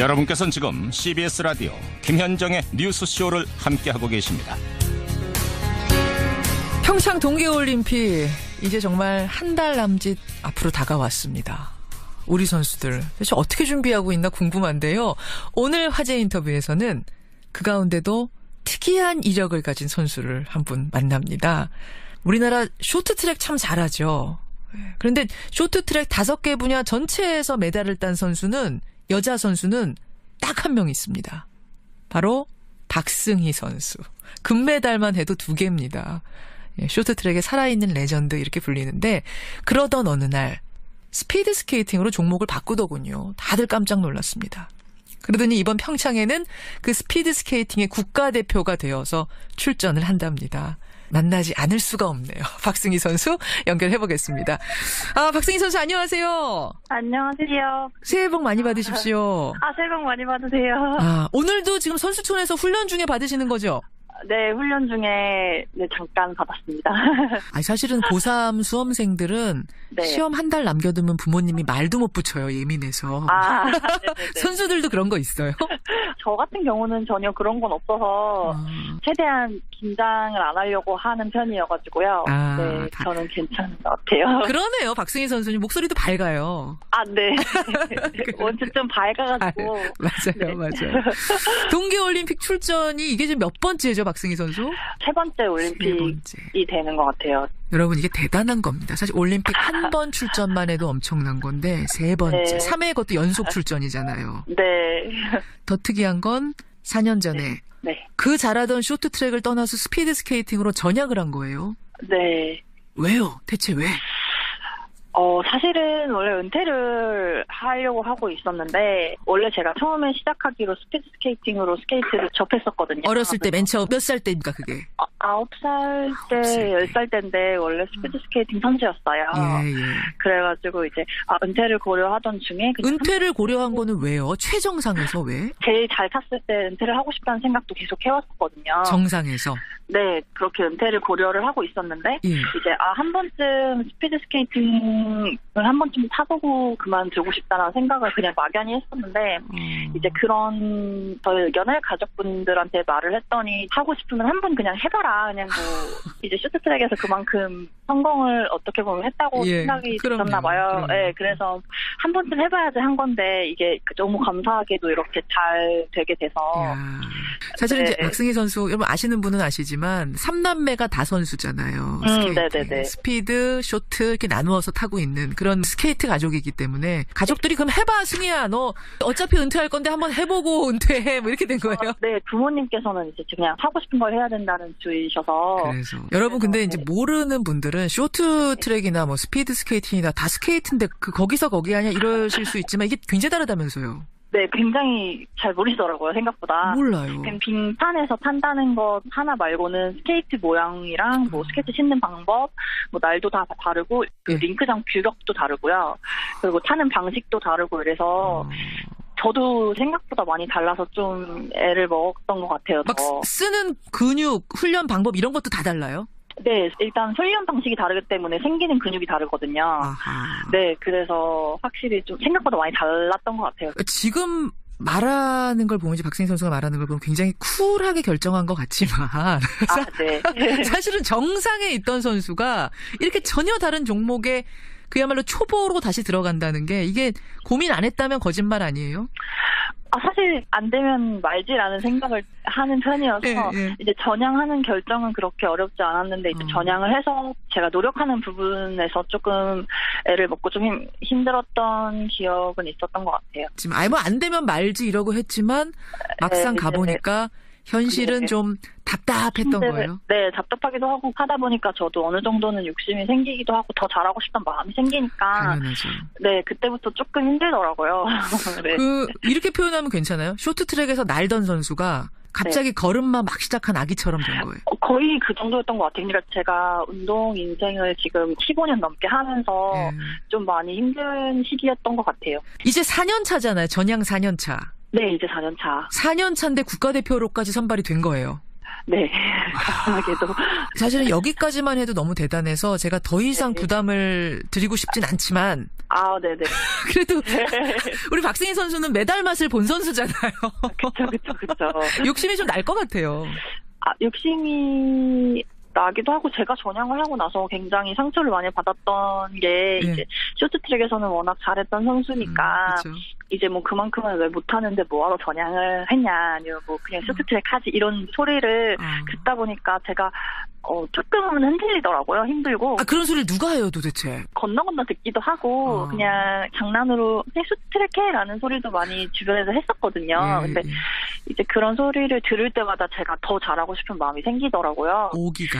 여러분께서는 지금 CBS 라디오 김현정의 뉴스쇼를 함께하고 계십니다. 평창 동계올림픽 이제 정말 한 달 남짓 앞으로 다가왔습니다. 우리 선수들 대체 어떻게 준비하고 있나 궁금한데요. 오늘 화제 인터뷰에서는 그 가운데도 특이한 이력을 가진 선수를 한 분 만납니다. 우리나라 쇼트트랙 참 잘하죠. 그런데 쇼트트랙 다섯 개 분야 전체에서 메달을 딴 선수는 여자 선수는 딱 한 명 있습니다. 바로 박승희 선수. 금메달만 해도 두 개입니다. 예, 쇼트트랙의 살아있는 레전드 이렇게 불리는데 그러던 어느 날 스피드 스케이팅으로 종목을 바꾸더군요. 다들 깜짝 놀랐습니다. 그러더니 이번 평창에는 그 스피드 스케이팅의 국가대표가 되어서 출전을 한답니다. 만나지 않을 수가 없네요. 박승희 선수 연결해 보겠습니다. 아, 박승희 선수 안녕하세요. 안녕하세요. 새해 복 많이 받으십시오. 아, 새해 복 많이 받으세요. 아, 오늘도 지금 선수촌에서 훈련 중에 받으시는 거죠? 네, 훈련 중에 네, 잠깐 받았습니다. 아니, 사실은 고3 수험생들은 네. 시험 한 달 남겨두면 부모님이 말도 못 붙여요, 예민해서. 아, 네네네. 선수들도 그런 거 있어요? 저 같은 경우는 전혀 그런 건 없어서 아, 최대한 긴장을 안 하려고 하는 편이어가지고요. 아, 네, 다- 저는 괜찮은 것 같아요. 그러네요, 박승희 선수님. 목소리도 밝아요. 아, 네. 원체 좀 밝아가지고. 맞아요, 네. 맞아요. 동계올림픽 출전이 이게 지금 몇 번째죠, 박 승희 선수? 세 번째 세 올림픽이 번째. 되는 것 같아요. 여러분, 이게 대단한 겁니다. 사실 올림픽 한 번 출전만 해도 엄청난 건데, 세 번째. 네. 삼 3회 것도 연속 출전이잖아요. 네. 더 특이한 건 4년 전에 네. 그 잘하던 쇼트트랙을 떠나서 스피드 스케이팅으로 전향을 한 거예요. 네. 왜요? 대체 왜? 어, 사실은 원래 은퇴를 하려고 하고 있었는데, 원래 제가 처음에 시작하기로 스피드 스케이팅으로 스케이트를 접했었거든요. 어렸을 때 맨 처음 몇 살 때입니까 그게? 아, 아홉 살 때, 아홉 살 때. 열 살 때인데, 원래 스피드 스케이팅 선수였어요. 예, 예. 그래가지고 이제, 아, 은퇴를 고려하던 중에, 은퇴를 고려한 거는 왜요? 최정상에서 왜? 제일 잘 탔을 때 은퇴를 하고 싶다는 생각도 계속 해왔었거든요. 정상에서. 네, 그렇게 은퇴를 고려를 하고 있었는데, 예. 이제 아 한 번쯤 스피드 스케이팅을 한 번쯤 타보고 그만두고 싶다는 생각을 그냥 막연히 했었는데 어. 이제 그런 저의 의견을 가족분들한테 말을 했더니 하고 싶으면 한 번 그냥 해봐라 그냥 뭐 이제 쇼트트랙에서 그만큼 성공을 어떻게 보면 했다고 예, 생각이 들었나 봐요. 그럼요. 네, 그래서 한 번쯤 해봐야지 한 건데 이게 너무 감사하게도 이렇게 잘 되게 돼서 야. 사실은 이제 네. 박승희 선수 여러분 아시는 분은 아시지만 삼남매가 다 선수잖아요. 음. 네네네. 스피드, 쇼트 이렇게 나누어서 타고 있는 그런 스케이트 가족이기 때문에 가족들이 그럼 해봐 승희야 너 어차피 은퇴할 건데 한번 해보고 은퇴해 뭐 이렇게 된 거예요. 네 부모님께서는 이제 그냥 하고 싶은 걸 해야 된다는 주의셔서 그래서 여러분 근데 이제 네. 모르는 분들은 쇼트 트랙이나 뭐 스피드 스케이팅이나 다 스케이트인데 그 거기서 거기 하냐 이러실 수 있지만 이게 굉장히 다르다면서요. 네, 굉장히 잘 모르시더라고요, 생각보다. 몰라요. 그냥 빙판에서 탄다는 것 하나 말고는 스케이트 모양이랑 뭐 음. 스케이트 신는 방법, 뭐 날도 다 다르고 그 예. 링크장 규격도 다르고요. 그리고 타는 방식도 다르고 이래서 어. 저도 생각보다 많이 달라서 좀 애를 먹었던 것 같아요. 막 저. 쓰- 쓰는 근육 훈련 방법 이런 것도 다 달라요. 네, 일단 훈련 방식이 다르기 때문에 생기는 근육이 다르거든요. 아하. 네, 그래서 확실히 좀 생각보다 많이 달랐던 것 같아요. 지금 말하는 걸 보면 이제 박승희 선수가 말하는 걸 보면 굉장히 쿨하게 결정한 것 같지만 아, 네. 사실은 정상에 있던 선수가 이렇게 전혀 다른 종목에 그야말로 초보로 다시 들어간다는 게 이게 고민 안 했다면 거짓말 아니에요? 아, 사실 안 되면 말지라는 생각을 하는 편이어서 예, 예. 이제 전향하는 결정은 그렇게 어렵지 않았는데 이제 어. 전향을 해서 제가 노력하는 부분에서 조금 애를 먹고 좀 힘, 힘들었던 기억은 있었던 것 같아요. 지금 아이 뭐안 되면 말지 이러고 했지만 막상 네, 가보니까 현실은 네. 좀 답답했던 힘들- 거예요. 네, 답답하기도 하고 하다 보니까 저도 어느 정도는 욕심이 생기기도 하고 더 잘하고 싶은 마음이 생기니까 당연하죠. 네 그때부터 조금 힘들더라고요. 네. 그 이렇게 표현하면 괜찮아요? 쇼트트랙에서 날던 선수가 갑자기 걸음만 막 시작한 아기처럼 된 거예요. 어, 거의 그 정도였던 것 같아요. 그러니까 제가 운동 인생을 지금 15년 넘게 하면서 예. 좀 많이 힘든 시기였던 것 같아요. 이제 4년 차잖아요. 전향 4년 차. 네, 이제 4년 차. 4년 차인데 국가대표로까지 선발이 된 거예요. 네, 감사하게도. 사실은 여기까지만 해도 너무 대단해서 제가 더 이상 네. 부담을 드리고 싶진 않지만 아, 네네. 그래도 우리 박승희 선수는 메달 맛을 본 선수잖아요. 그쵸, 그쵸, 그쵸. 욕심이 좀 날 것 같아요. 아, 욕심이 나기도 하고 제가 전향을 하고 나서 굉장히 상처를 많이 받았던 게 예. 이제 쇼트트랙에서는 워낙 잘했던 선수니까 음. 이제 뭐 그만큼은 왜 못하는데 뭐하러 전향을 했냐 아니면 뭐 그냥 쇼트트랙 하지 이런 소리를 아. 듣다 보니까 제가 어 조금은 흔들리더라고요 힘들고 아, 그런 소리를 누가 해요, 도대체? 건너 건너 듣기도 하고 어. 그냥 장난으로 그냥 쇼트트랙 해라는 소리도 많이 주변에서 했었거든요 예, 근데 예. 이제 그런 소리를 들을 때마다 제가 더 잘하고 싶은 마음이 생기더라고요 오기가.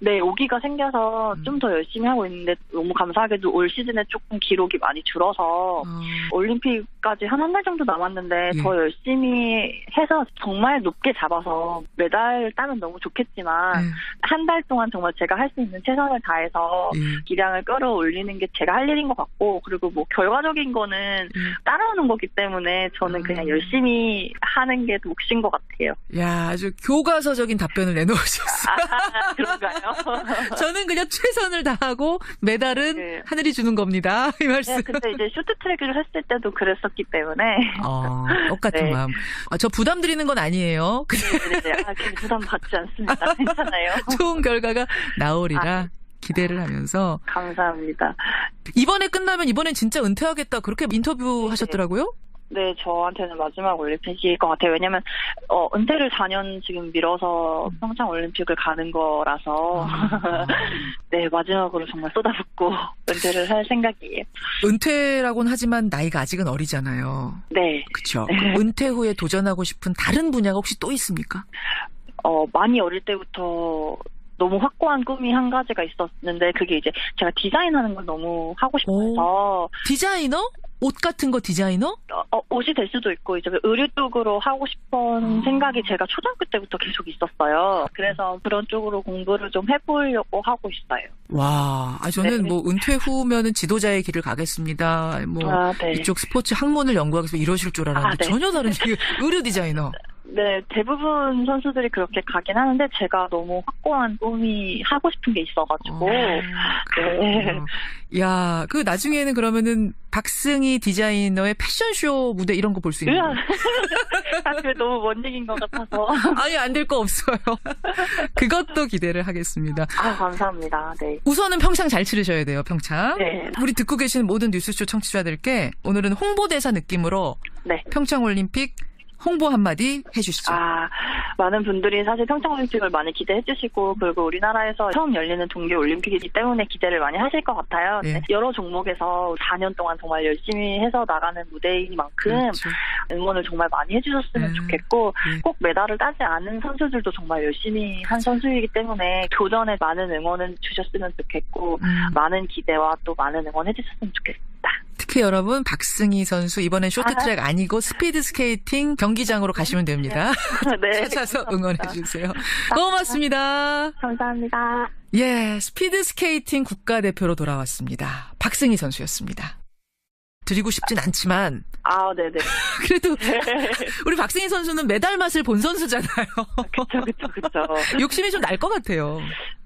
네, 오기가 생겨서 음. 좀더 열심히 하고 있는데 너무 감사하게도 올 시즌에 조금 기록이 많이 줄어서 어, 올림픽까지 한 한 달 정도 남았는데 예. 더 열심히 해서 정말 높게 잡아서 메달 따면 너무 좋겠지만 예, 한달 동안 정말 제가 할 수 있는 최선을 다해서 예, 기량을 끌어올리는 게 제가 할 일인 것 같고 그리고 뭐 결과적인 거는 예. 따라오는 거기 때문에 저는 그냥 음. 열심히 하는 게 몫인 것 같아요. 야, 아주 교과서적인 답변을 내놓으셨어요. 아, 그런가요? 저는 그냥 최선을 다하고 메달은 네. 하늘이 주는 겁니다. 이 말씀. 네, 근데 이제 쇼트트랙을 했을 때도 그랬었기 때문에 어, 똑같은 네. 마음. 아, 저 부담 드리는 건 아니에요. 그냥 네네네. 아, 그 부담 받지 않습니다. 괜찮아요. 좋은 결과가 아. 나오리라 기대를 하면서 감사합니다. 이번에 끝나면 이번엔 진짜 은퇴하겠다 그렇게 인터뷰 하셨더라고요. 네, 저한테는 마지막 올림픽일 것 같아요. 왜냐면, 어, 은퇴를 4년 지금 미뤄서 평창 올림픽을 가는 거라서, 아. 네, 마지막으로 정말 쏟아붓고 은퇴를 할 생각이에요. 은퇴라고는 하지만 나이가 아직은 어리잖아요. 네, 그렇죠. 네. 은퇴 후에 도전하고 싶은 다른 분야가 혹시 또 있습니까? 어, 많이 어릴 때부터 너무 확고한 꿈이 한 가지가 있었는데, 그게 이제 제가 디자인하는 걸 너무 하고 싶어서, 디자이너? 옷 같은 거 디자이너? 어, 어, 옷이 될 수도 있고 이제 그 의류 쪽으로 하고 싶은 아. 생각이 제가 초등학교 때부터 계속 있었어요. 그래서 그런 쪽으로 공부를 좀 해보려고 하고 있어요. 와, 아, 저는 네. 뭐 은퇴 후면은 지도자의 길을 가겠습니다. 뭐 아, 네. 이쪽 스포츠 학문을 연구하겠습니다. 이러실 줄 알았는데 아, 네. 전혀 다른 길. 의류 디자이너. 네, 대부분 선수들이 그렇게 가긴 하는데 제가 너무 확고한 꿈이 하고 싶은 게 있어가지고 어, 네. 야, 그 나중에는 그러면은 박승희 디자이너의 패션쇼 무대 이런 거 볼 수 있는. 으아. 아, 너무 먼 얘기인 것 같아서. 아니 안 될 거 없어요. 그것도 기대를 하겠습니다. 아, 감사합니다. 네. 우선은 평창 잘 치르셔야 돼요. 평창. 네. 우리 듣고 계시는 모든 뉴스쇼 청취자들께 오늘은 홍보대사 느낌으로 네. 평창 올림픽 홍보 한마디 해주시죠. 아, 많은 분들이 사실 평창올림픽을 많이 기대해 주시고, 그리고 우리나라에서 처음 열리는 동계올림픽이기 때문에 기대를 많이 하실 것 같아요. 예. 네, 여러 종목에서 4년 동안 정말 열심히 해서 나가는 무대이니만큼 그렇죠. 응원을 정말 많이 해주셨으면 음, 좋겠고, 예. 꼭 메달을 따지 않은 선수들도 정말 열심히 한 선수이기 때문에 교전에 많은 응원을 주셨으면 좋겠고, 음, 많은 기대와 또 많은 응원 해주셨으면 좋겠습니다. 특히 여러분 박승희 선수 이번엔 쇼트트랙 아니고 스피드 스케이팅 경기장으로 가시면 됩니다. 네. 찾아서 응원해 감사합니다. 주세요. 고맙습니다. 감사합니다. 예, 스피드 스케이팅 국가대표로 돌아왔습니다. 박승희 선수였습니다. 드리고 싶진 않지만 아, 네네. 그래도 우리 박승희 선수는 메달 맛을 본 선수잖아요. 그쵸, 그쵸, 그쵸. 욕심이 좀 날 것 같아요.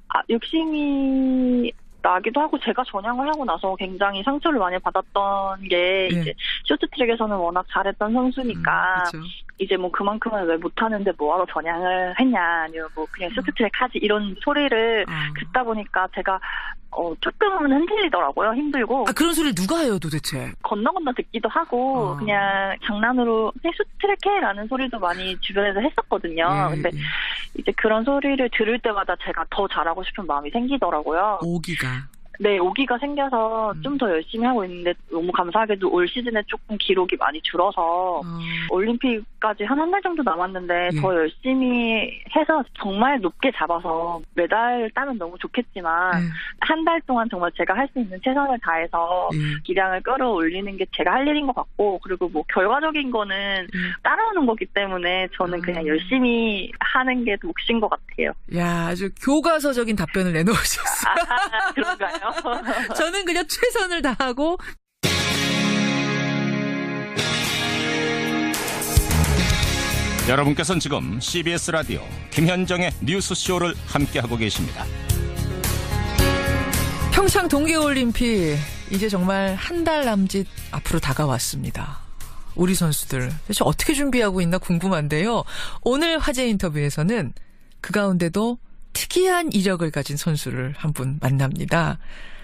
아, 욕심이 나기도 하고 제가 전향을 하고 나서 굉장히 상처를 많이 받았던 게 예. 이제 쇼트트랙에서는 워낙 잘했던 선수니까 음, 그렇죠. 이제 뭐 그만큼은 왜 못하는데 뭐하러 전향을 했냐 아니면 뭐 그냥 쇼트트랙 하지 이런 소리를 아. 듣다 보니까 제가 어 조금은 흔들리더라고요 힘들고 아 그런 소리를 누가 해요 도대체? 건너 건너 듣기도 하고 어. 그냥 장난으로 그냥 쇼트트랙 해라는 소리도 많이 주변에서 했었거든요 예, 근데 예. 이제 그런 소리를 들을 때마다 제가 더 잘하고 싶은 마음이 생기더라고요 오기가 네, 오기가 생겨서 음. 좀더 열심히 하고 있는데 너무 감사하게도 올 시즌에 조금 기록이 많이 줄어서 어, 올림픽 까지 한 한 달 정도 남았는데 예. 더 열심히 해서 정말 높게 잡아서 메달 따면 너무 좋겠지만 예, 한달 동안 정말 제가 할 수 있는 최선을 다해서 예, 기량을 끌어올리는 게 제가 할 일인 것 같고 그리고 뭐 결과적인 거는 예. 따라오는 거기 때문에 저는 그냥 음. 열심히 하는 게 몫인 것 같아요. 야 아주 교과서적인 답변을 내놓으셨어요. 아, 그런가요? 저는 그냥 최선을 다하고 여러분께서는 지금 CBS 라디오 김현정의 뉴스쇼를 함께하고 계십니다. 평창 동계올림픽 이제 정말 한 달 남짓 앞으로 다가왔습니다. 우리 선수들 대체 어떻게 준비하고 있나 궁금한데요. 오늘 화제 인터뷰에서는 그 가운데도 특이한 이력을 가진 선수를 한 분 만납니다.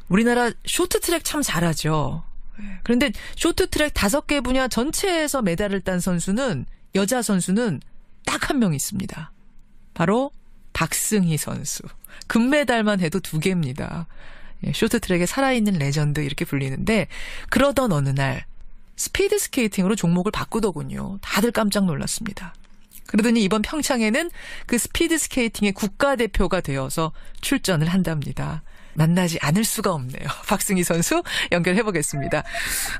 우리나라 쇼트트랙 참 잘하죠. 그런데 쇼트트랙 다섯 개 분야 전체에서 메달을 딴 선수는 여자 선수는 딱 한 명 있습니다. 바로 박승희 선수. 금메달만 해도 두 개입니다. 예, 쇼트트랙의 살아있는 레전드 이렇게 불리는데 그러던 어느 날 스피드 스케이팅으로 종목을 바꾸더군요. 다들 깜짝 놀랐습니다. 그러더니 이번 평창에는 그 스피드 스케이팅의 국가대표가 되어서 출전을 한답니다. 만나지 않을 수가 없네요. 박승희 선수 연결해 보겠습니다.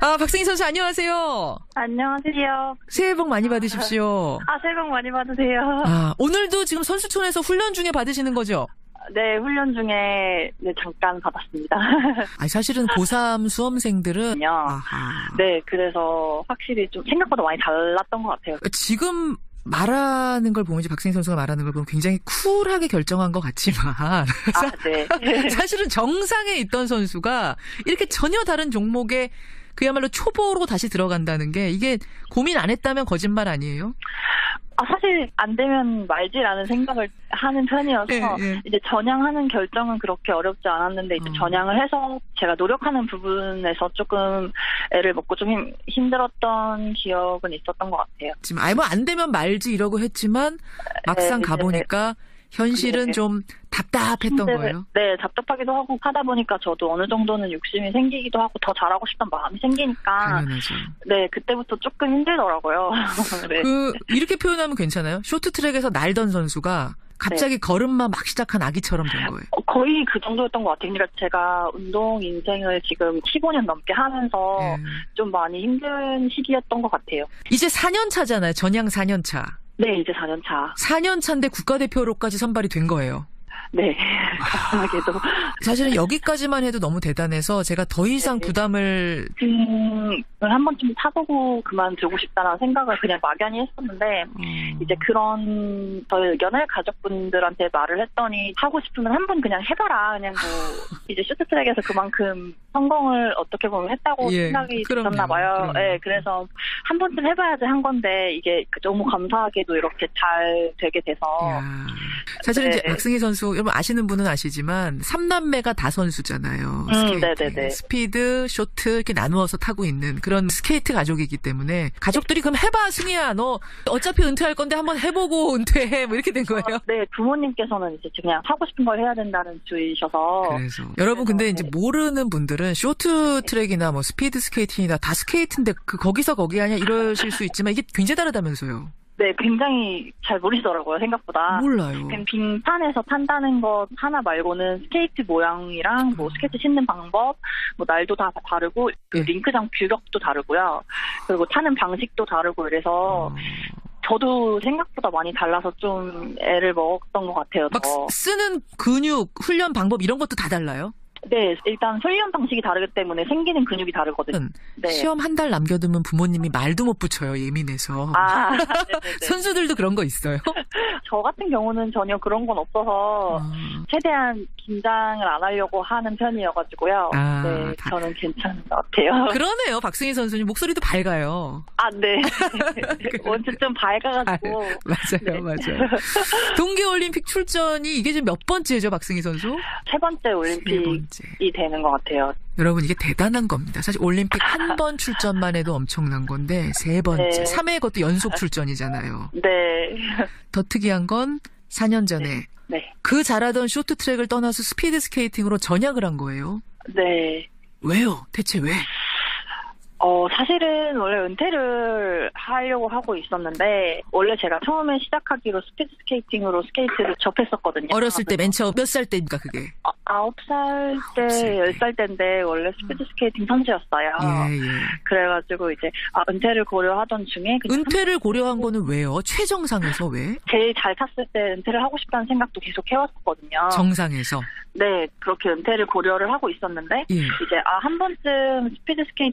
아, 박승희 선수 안녕하세요. 안녕하세요. 새해 복 많이 받으십시오. 아, 새해 복 많이 받으세요. 아, 오늘도 지금 선수촌에서 훈련 중에 받으시는 거죠? 네, 훈련 중에 네, 잠깐 받았습니다. 아, 사실은 고3 수험생들은 요. 네, 그래서 확실히 좀 생각보다 많이 달랐던 것 같아요. 지금 말하는 걸 보면 이제 박승희 선수가 말하는 걸 보면 굉장히 쿨하게 결정한 것 같지만 아, 네. 사실은 정상에 있던 선수가 이렇게 전혀 다른 종목에 그야말로 초보로 다시 들어간다는 게 이게 고민 안 했다면 거짓말 아니에요? 아, 사실 안 되면 말지라는 생각을 하는 편이어서 예, 예. 이제 전향하는 결정은 그렇게 어렵지 않았는데 이제 어. 전향을 해서 제가 노력하는 부분에서 조금 애를 먹고 좀 힘, 힘들었던 기억은 있었던 것 같아요. 지금 아예 뭐안 되면 말지 이러고 했지만 막상 네, 가보니까 현실은 네. 좀 답답했던 힘들- 거예요. 네, 답답하기도 하고 하다 보니까 저도 어느 정도는 욕심이 생기기도 하고 더 잘하고 싶다는 마음이 생기니까 당연하죠. 네, 그때부터 조금 힘들더라고요. 네. 그 이렇게 표현하면 괜찮아요. 쇼트트랙에서 날던 선수가 갑자기 걸음만 막 시작한 아기처럼 된 거예요. 어, 거의 그 정도였던 것 같아요. 그러니까 제가 운동 인생을 지금 15년 넘게 하면서 예. 좀 많이 힘든 시기였던 것 같아요. 이제 4년 차잖아요. 전향 4년 차. 네, 이제 4년 차. 4년 차인데 국가대표로까지 선발이 된 거예요. 네, 감사하게도. 사실은 여기까지만 해도 너무 대단해서 제가 더 이상 네. 부담을 등을 한 번쯤 타보고 그만두고 싶다는 생각을 그냥 막연히 했었는데, 어, 이제 그런 저의 의견을 가족분들한테 말을 했더니 하고 싶으면 한 번 그냥 해봐라. 그냥 뭐, 이제 쇼트트랙에서 그만큼 성공을 어떻게 보면 했다고 예, 생각이 드셨나 봐요. 그럼요. 네, 그래서 한 번쯤 해봐야지 한 건데, 이게 너무 감사하게도 이렇게 잘 되게 돼서. 야. 사실은 이제 네. 박승희 선수 여러분 아시는 분은 아시지만 3남매가 다 선수잖아요. 음. 네네네. 스피드, 쇼트 이렇게 나누어서 타고 있는 그런 스케이트 가족이기 때문에 가족들이 그럼 해봐 승희야 너 어차피 은퇴할 건데 한번 해보고 은퇴해 뭐 이렇게 된 거예요. 네, 부모님께서는 이제 그냥 하고 싶은 걸 해야 된다는 주의셔서. 그래서 여러분 근데 이제 네. 모르는 분들은 쇼트 트랙이나 뭐 스피드 스케이팅이나 다 스케이트인데 그 거기서 거기 아니야 이러실 수 있지만 이게 굉장히 다르다면서요. 네, 굉장히 잘 모르시더라고요, 생각보다. 몰라요. 그냥 빙판에서 탄다는 것 하나 말고는 스케이트 모양이랑 뭐 음. 스케이트 신는 방법, 뭐 날도 다 다르고 그 예. 링크장 규격도 다르고요. 그리고 타는 방식도 다르고 이래서 어. 저도 생각보다 많이 달라서 좀 애를 먹었던 것 같아요. 막 더. 쓰는 근육 훈련 방법 이런 것도 다 달라요. 네, 일단 훈련 방식이 다르기 때문에 생기는 근육이 다르거든요. 음. 네. 시험 한 달 남겨두면 부모님이 말도 못 붙여요 예민해서. 아. 선수들도 그런 거 있어요. 저 같은 경우는 전혀 그런 건 없어서 어. 최대한 긴장을 안 하려고 하는 편이어가지고요. 아, 네, 다- 저는 괜찮은 것 같아요. 그러네요. 박승희 선수님 목소리도 밝아요. 아, 네. 원체 좀 밝아가지고. 맞아요, 네. 맞아요. 동계올림픽 출전이 이게 지금 몇 번째죠, 박승희 선수? 세 번째 세 올림픽 이. 되는 것 같아요. 여러분 이게 대단한 겁니다. 사실 올림픽 한 번 출전만 해도 엄청난 건데 세 번째, 네. 3회 그것도 연속 출전이잖아요. 네. 더 특이한 건 4년 전에 네. 그 잘하던 쇼트트랙을 떠나서 스피드 스케이팅으로 전향을 한 거예요. 네. 왜요? 대체 왜? 어, 사실은 원래 은퇴를 하려고 하고 있었는데, 원래 제가 처음에 시작하기로 스피드 스케이팅으로 스케이트를 접했었거든요. 어렸을 때 맨 처음 몇 살 때입니까 그게? 아, 아홉 살 때, 아홉 살 때. 열 살 때인데, 원래 스피드 스케이팅 선수였어요. 예, 예. 그래가지고 이제, 아, 은퇴를 고려하던 중에, 은퇴를 고려한 거는 왜요? 최정상에서 왜? 제일 잘 탔을 때 은퇴를 하고 싶다는 생각도 계속 해왔었거든요. 정상에서. 네, 그렇게 은퇴를 고려를 하고 있었는데, 예. 이제, 아, 한 번쯤 스피드 스케이팅